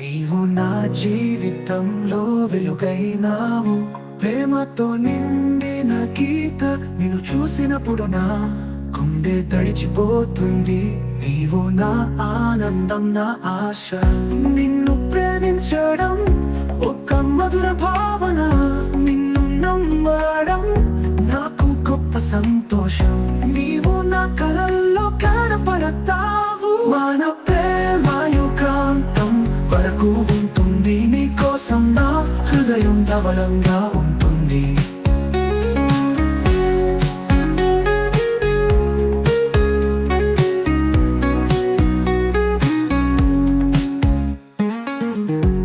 నీవు నా జీవితంలో వెలుగైనావు. ప్రేమతో నిండిన గీత నిన్ను చూసినప్పుడు నా గుండె తడిచిపోతుంది. నీవు నా ఆనందం నా ఆశ. నిన్ను ప్రేమించడం ఒక మధుర భావన. నిన్ను నమ్మడం నాకు గొప్ప సంతోషం. నీవు హృదయం ఉంటుంది.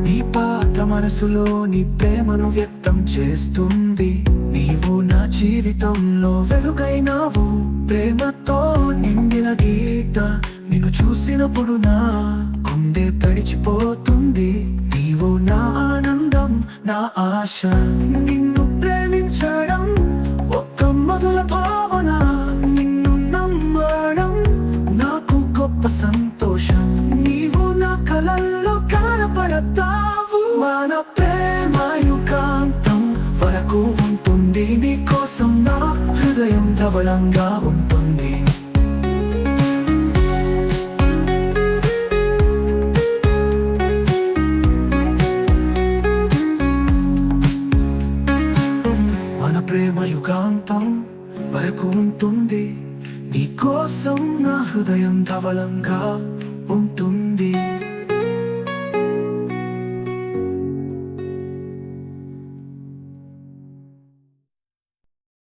నీ పాత మనసులో నీ ప్రేమను వ్యక్తం చేస్తుంది. నీవు నా జీవితంలో వెలుగైనావు. ప్రేమతో నిండిన గీత నిన్ను చూసినప్పుడు నా గుండె తడిచిపోతుంది. నీవు నా నా ఆశ. నిన్ను ప్రేమించడం ఒక్క మొదల భావన. నిన్ను నమ్మడం నాకు గొప్ప సంతోషం. నీవు నా కలల్లో కనపడతావు. మన ప్రేమ యుగాంతం వరకు ఉంటుంది. నీ కోసం నా హృదయం ధవళంగా ఉంటుంది ప్రేమ యుగాంతం వరకు ఉంటుంది. నీ కోసం నా హృదయం ధవలంగా